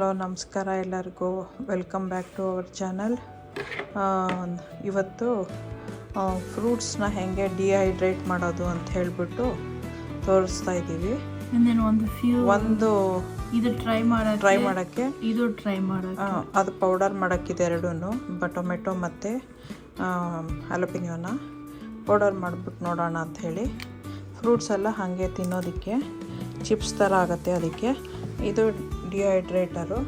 Hello ನಮಸ್ಕಾರ ಎಲ್ಲರಿಗೂ. Welcome back to our channel ಇವತ್ತು ಫ್ರೂಟ್ಸ್ನ ಹೇಗೆ ಡಿಹೈಡ್ರೇಟ್ ಮಾಡೋದು ಅಂತ ಹೇಳಿಬಿಟ್ಟು ತೋರಿಸ್ತಾ ಇದ್ದೀವಿ. ಒಂದು ಒಂದು ಇದು ಟ್ರೈ ಮಾಡಕ್ಕೆ ಟ್ರೈ ಮಾಡೋಕ್ಕೆ. ಇದು ಟ್ರೈ ಮಾಡಕ್ಕೆ. ಅದು ಪೌಡರ್ ಮಾಡೋಕ್ಕಿದೆ ಎರಡೂ ಬ ಟೊಮೆಟೊ ಮತ್ತು ಅಲಪಿನಿಯೋನ ಪೌಡರ್ ಮಾಡಿಬಿಟ್ಟು ನೋಡೋಣ ಅಂತ ಹೇಳಿ. ಫ್ರೂಟ್ಸ್ ಎಲ್ಲ ಹಾಗೆ ತಿನ್ನೋದಕ್ಕೆ ಚಿಪ್ಸ್ ಥರ ಆಗುತ್ತೆ ಅದಕ್ಕೆ. ಇದು ಡಿಹೈಡ್ರೇಟರು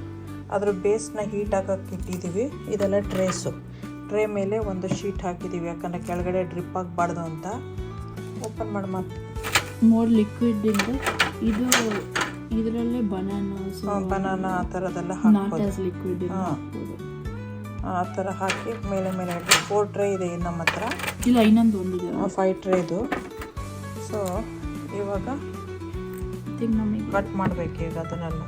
ಅದ್ರ ಬೇಸ್ನ ಹೀಟ್ ಹಾಕೋಕ್ಕೆ ಇಟ್ಟಿದ್ದೀವಿ ಇದೆಲ್ಲ ಟ್ರೇಸು ಟ್ರೇ ಮೇಲೆ ಒಂದು ಶೀಟ್ ಹಾಕಿದ್ದೀವಿ ಯಾಕಂದರೆ ಕೆಳಗಡೆ ಡ್ರಿಪ್ ಆಗಬಾರ್ದು ಅಂತ. ಓಪನ್ ಮಾಡಿ ಮತ್ತೆ ಮೋರ್ ಲಿಕ್ವಿಡ್ ಇದು ಇದು ಇದರಲ್ಲೇ ಬನಾನಾ ಬನಾನ ಆ ಥರದೆಲ್ಲ ಹಾಕ್ಬೋದು. ಲಿಕ್ವಿಡ್ ಹಾಂ. ಆ ಥರ ಹಾಕಿ ಮೇಲೆ ಮೇಲೆ ಫೋರ್ ಟ್ರೇ ಇದೆ ನಮ್ಮ ಹತ್ರ ಇಲ್ಲ ಇನ್ನೊಂದು ಒಂದಿದೆ. ಫೈವ್ ಟ್ರೇದು ಸೊ ಇವಾಗ ಥಿಂಕ್ ನಮಗೆ ಕಟ್ ಮಾಡಬೇಕು ಈಗ ಅದನ್ನೆಲ್ಲ.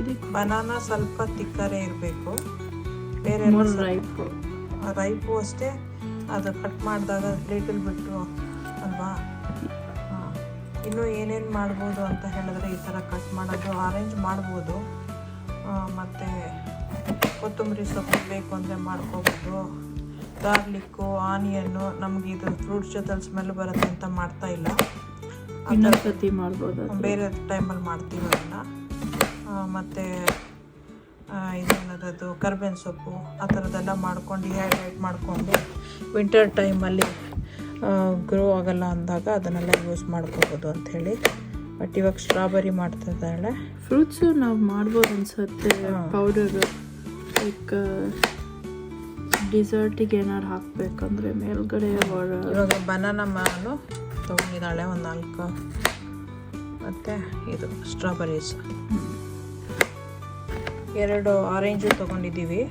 ಇದಕ್ಕೆ ಬನಾನ ಸ್ವಲ್ಪ ತಿಕ್ಕರೆ ಇರಬೇಕು. ಬೇರೆ ರೈಪು ರೈಪ್ ಅಷ್ಟೇ. ಅದು ಕಟ್ ಮಾಡಿದಾಗ ಲಿಟಲ್ ಬಿಟ್ಟು ಅಲ್ವಾ? ಇನ್ನೂ ಏನೇನು ಮಾಡ್ಬೋದು ಅಂತ ಹೇಳಿದ್ರೆ ಈ ಥರ ಕಟ್ ಮಾಡೋದು ಆರೆಂಜ್ ಮಾಡ್ಬೋದು. ಮತ್ತು ಕೊತ್ತಂಬರಿ ಸೊಪ್ಪು ಬೇಕು ಅಂದರೆ ಮಾಡ್ಕೋಬೋದು. ಗಾರ್ಲಿಕ್ಕು ಆನಿಯನ್ನು ನಮಗೆ ಇದು ಫ್ರೂಟ್ಸ್ ಜೊತೆ ಸ್ಮೆಲ್ ಬರುತ್ತೆ ಅಂತ ಮಾಡ್ತಾ ಇಲ್ಲ. ಇನ್ನೊಂದು ಸತಿ ಮಾಡ್ಬೋದು. ಬೇರೆ ಟೈಮಲ್ಲಿ ಮಾಡ್ತೀವಿ ಅದನ್ನು. ಮತ್ತು ಇದೇನದು ಕರ್ಬೇವಿನ ಸೊಪ್ಪು ಆ ಥರದ್ದೆಲ್ಲ ಮಾಡ್ಕೊಂಡು ಡಿಹೈಡ್ರೇಟ್ ಮಾಡಿಕೊಂಡು ವಿಂಟರ್ ಟೈಮಲ್ಲಿ ಗ್ರೋ ಆಗೋಲ್ಲ ಅಂದಾಗ ಅದನ್ನೆಲ್ಲ ಯೂಸ್ ಮಾಡ್ಕೋಬೋದು ಅಂಥೇಳಿ. ಬಟ್ ಇವಾಗ ಸ್ಟ್ರಾಬೆರಿ ಮಾಡ್ತಿದ್ದಾಳೆ ಫ್ರೂಟ್ಸು ನಾವು ಮಾಡ್ಬೋದು ಅನ್ಸುತ್ತೆ. ಪೌಡರ್ ಲೈಕ್ ಡಿಸರ್ಟಿಗೆ ಏನಾದ್ರು ಹಾಕಬೇಕಂದ್ರೆ ಮೇಲ್ಗಡೆ ಇವಾಗ ಬನಾನ ಮಾನು ತೊಗೊಂಡಿದ್ದಾಳೆ ಒಂದು ನಾಲ್ಕು. ಮತ್ತು ಇದು ಸ್ಟ್ರಾಬೆರೀಸ್ ಎರಡು ಆರೆಂಜು ತೊಗೊಂಡಿದ್ದೀವಿ.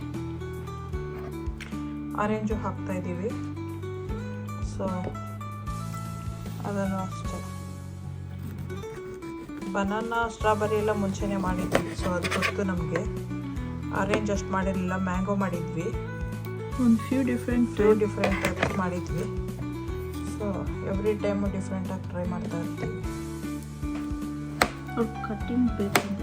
ಆರೆಂಜು ಹಾಕ್ತಾ ಇದ್ದೀವಿ. ಸೊ ಅದನ್ನು ಅಷ್ಟೇ. ಬನಾನಾ ಸ್ಟ್ರಾಬೆರಿ ಎಲ್ಲ ಮುಂಚೆನೇ ಮಾಡಿದ್ವಿ. ಸೊ ಅದು ಗೊತ್ತು ನಮಗೆ. ಆರೆಂಜ್ ಅಷ್ಟು ಮಾಡಿರಲಿಲ್ಲ ಮ್ಯಾಂಗೋ ಮಾಡಿದ್ವಿ. ಒಂದು ಫ್ಯೂ ಡಿಫ್ರೆಂಟ್ ಫ್ಯೂ ಡಿಫ್ರೆಂಟ್ ಮಾಡಿದ್ವಿ. ಸೊ ಎವ್ರಿ ಟೈಮು ಡಿಫ್ರೆಂಟಾಗಿ ಟ್ರೈ ಮಾಡ್ತಾ ಇರ್ತೀವಿ ಅವ್ರು ಕಟ್ಟಿಂಗ್ ಬೇಕಂತ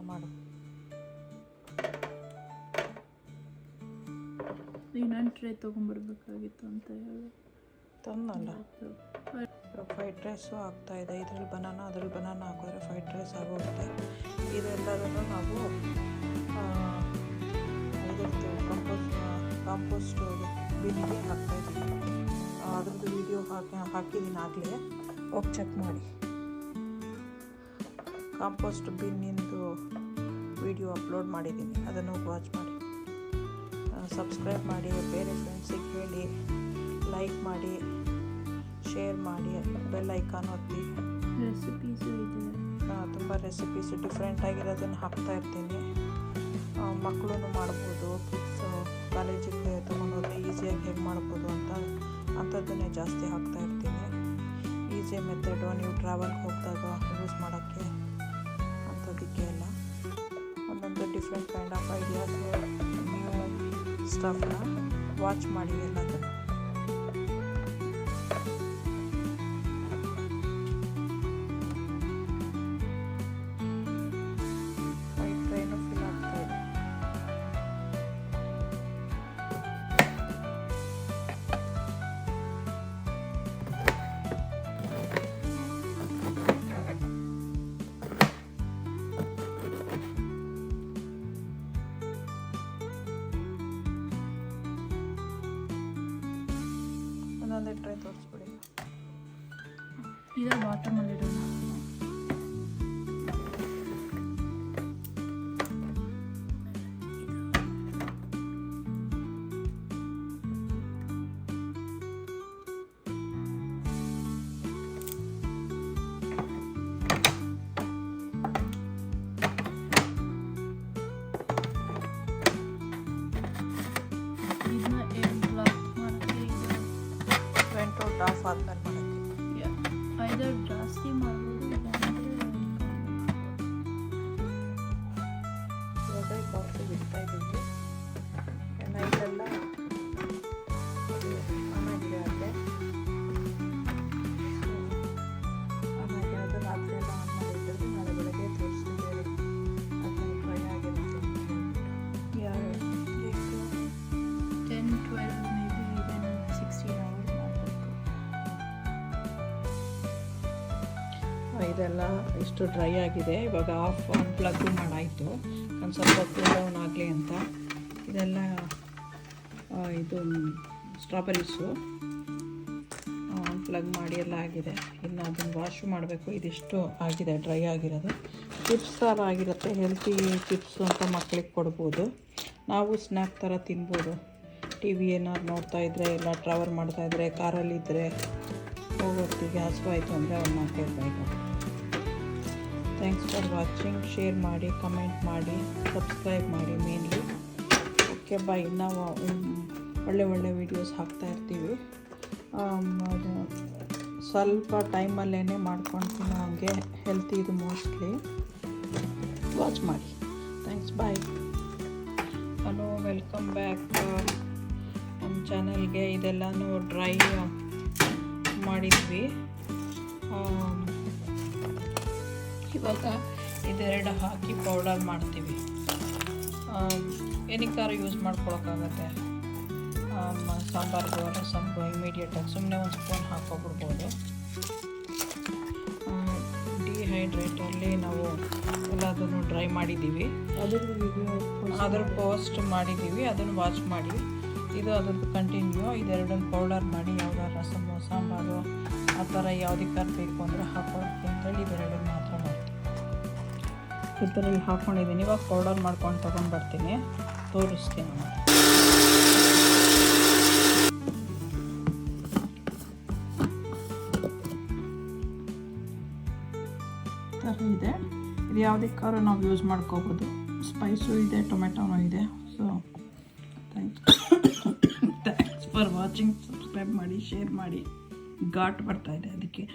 ಮಾಡು. ಇನ್ನೊಂದು ಟ್ರೇ ತೊಗೊಂಬರ್ಬೇಕಾಗಿತ್ತು ಅಂತ ಹೇಳಿ. ತಂದಲ್ಲ. ಫ್ರೈಡ್ ರೈಸು ಆಗ್ತಾಯಿದೆ ಇದರಲ್ಲಿ ಬನಾನ ಅದರಲ್ಲಿ ಬನಾನ ಹಾಕಿದ್ರೆ ಫ್ರೈಡ್ ರೈಸ್ ಆಗೋಗುತ್ತೆ. ಇದೆಲ್ಲದನ್ನು ನಾವು ಆ, ಕಾಂಪೋಸ್ಟ್ ಕಂಪೋಸ್ಟ್ ಕಾಂಪೋಸ್ಟ್ ಬಿನ್ನಿಗೆ ಹಾಕ್ತಾಯಿದ್ದೀವಿ ಅದ್ರದ್ದು ವಿಡಿಯೋ ಹಾಕಿ ಹಾಕಿದ್ದೀನಿ ಆಗಲೇ. ಹೋಗಿ ಚೆಕ್ ಮಾಡಿ. ಕಾಂಪೋಸ್ಟ್ ಬಿನ್ನಿಂದು ವಿಡಿಯೋ ಅಪ್ಲೋಡ್ ಮಾಡಿದ್ದೀನಿ. ಅದನ್ನು ವಾಚ್ ಮಾಡಿ. ಸಬ್ಸ್ಕ್ರೈಬ್ ಮಾಡಿ ಬೇರೆ ಫ್ರೆಂಡ್ಸಿಗೆ ಹೇಳಿ ಲೈಕ್ ಮಾಡಿ ಶೇರ್ ಮಾಡಿ ಬೆಲ್ ಐಕಾನ್ ಒತ್ತಿ. ರೆಸಿಪೀಸ್ ಇದೆ. ತುಂಬ ರೆಸಿಪೀಸ್ ಡಿಫ್ರೆಂಟ್ ಆಗಿರೋದನ್ನು ಹಾಕ್ತಾ ಇರ್ತೀನಿ. ಮಕ್ಕಳು ಮಾಡ್ಬೋದು ಕಿಡ್ಸು ಕಾಲೇಜಿಗೆ ತೊಗೊಂಡೋದ್ರೆ ಈಸಿಯಾಗಿ ಹೇಗೆ ಮಾಡ್ಬೋದು ಅಂತ ಅಂಥದ್ದನ್ನೇ ಜಾಸ್ತಿ ಹಾಕ್ತಾ ಇರ್ತೀನಿ. ಈಸಿ ಮೆಥಡು ನೀವು ಟ್ರಾವೆಲ್ಗೆ ಹೋಗಿದಾಗ ಯೂಸ್ ಮಾಡೋಕ್ಕೆ different kind of ideas new ಸ್ಟಫ್ನ watch ಮಾಡಿ ಎಲ್ಲದನ್ನು இதை பாட்டம் பண்ணிடணும் बात करना ಐದರ್ ಜಾಸ್ತಿ ಮಾಡ್ಬೋದು ಇದೆಲ್ಲ ಇಷ್ಟು ಡ್ರೈ ಆಗಿದೆ. ಇವಾಗ ಆಫ್ ಆನ್ ಪ್ಲಗ್ ಮಾಡಾಯಿತು. ಒಂದು ಸ್ವಲ್ಪ ಕೂಲ್ ಡೌನ್ ಆಗಲಿ ಅಂತ. ಇದೆಲ್ಲ ಇದು ಸ್ಟ್ರಾಬೆರೀಸು ಪ್ಲಗ್ ಮಾಡಿ ಎಲ್ಲ ಆಗಿದೆ. ಇನ್ನು ಅದನ್ನು ವಾಶ್ ಮಾಡಬೇಕು. ಇದಿಷ್ಟು ಆಗಿದೆ ಡ್ರೈ ಆಗಿರೋದು. ಚಿಪ್ಸ್ ಥರ ಆಗಿರುತ್ತೆ. ಹೆಲ್ತಿ ಚಿಪ್ಸ್ ಅಂತ ಮಕ್ಕಳಿಗೆ ಕೊಡ್ಬೋದು. ನಾವು ಸ್ನ್ಯಾಕ್ ಥರ ತಿನ್ಬೋದು. ಟಿ ವಿ ಏನಾದ್ರು ನೋಡ್ತಾ ಎಲ್ಲ ಟ್ರಾವೆಲ್ ಮಾಡ್ತಾಯಿದ್ರೆ ಕಾರಲ್ಲಿದ್ದರೆ ಹೋಗೋತ್ತಿಗೆ ಹಸುವಾಯಿತು ಅಂದರೆ ಅವ್ರು ನಾಲ್ಕೈದು bike thanks for watching share ಮಾಡಿ ಕಮೆಂಟ್ ಮಾಡಿ ಸಬ್ಸ್ಕ್ರೈಬ್ ಮಾಡಿ ಮೇನ್ಲಿ ಓಕೆ ಬಾಯ್ ನಾವು ಒಳ್ಳೆ ಒಳ್ಳೆ ವೀಡಿಯೋಸ್ ಹಾಕ್ತಾ ಇರ್ತೀವಿ. ಸ್ವಲ್ಪ ಟೈಮಲ್ಲೇ ಮಾಡ್ಕೊಂಡು ನಮಗೆ ಹೆಲ್ತಿ ಇದು ಮೋಸ್ಟ್ಲಿ ವಾಚ್ ಮಾಡಿ. Thanks bye hello welcome back ನಮ್ಮ ಚಾನಲ್ಗೆ ಇದೆಲ್ಲನೂ ಡ್ರೈ ಮಾಡಿದ್ವಿ. ಇವಾಗ ಇದೆರಡು ಹಾಕಿ ಪೌಡರ್ ಮಾಡ್ತೀವಿ. ಏನಕ್ಕಾರು ಯೂಸ್ ಮಾಡ್ಕೊಳಕ್ಕಾಗತ್ತೆ? ಸಾಂಬಾರ್ಗೆ ರಸಮ್ಗು ಇಮಿಡಿಯೇಟಾಗಿ ಸುಮ್ಮನೆ ಒಂದು ಸ್ಪೂನ್ ಹಾಕೋಬಿಡ್ಬೋದು. ಡಿಹೈಡ್ರೇಟಲ್ಲಿ ನಾವು ಎಲ್ಲದನ್ನು ಡ್ರೈ ಮಾಡಿದ್ದೀವಿ. ಅದ್ರ ಪೋಸ್ಟ್ ಮಾಡಿದ್ದೀವಿ, ಅದನ್ನು ವಾಚ್ ಮಾಡಿ. ಇದು ಅದ್ರದ್ದು ಕಂಟಿನ್ಯೂ ಇದೆರಡನ್ನು ಪೌಡರ್ ಮಾಡಿ, ಯಾವ್ದಾರು ರಸಮು, ಸಾಂಬಾರು, ಆ ಥರ ಯಾವುದಕ್ಕಾರು ಬೇಕು ಅಂದರೆ ಹಾಕೊಳ್ಳೋಕ್ಕೆ ಅಂತೇಳಿ ಇದೆರಡನ್ನು ಮಾತ್ರ ಇದರಲ್ಲಿ ಹಾಕ್ಕೊಂಡಿದ್ದೀನಿ ಇವಾಗ ಪೌಡರ್ ಮಾಡ್ಕೊಂಡು ತೊಗೊಂಡು ಬರ್ತೀನಿ. ತೋರಿಸ್ತೀನಿ ಥರ ಇದೆ. ಇದು ಯಾವುದಕ್ಕಾದ್ರೂ ನಾವು ಯೂಸ್ ಮಾಡ್ಕೋಬೋದು. ಸ್ಪೈಸು ಇದೆ ಟೊಮೆಟೊನೂ ಇದೆ. So you thanks for watching subscribe ಮಾಡಿ ಶೇರ್ ಮಾಡಿ. ಘಾಟ್ ಬರ್ತಾ ಇದೆ ಅದಕ್ಕೆ.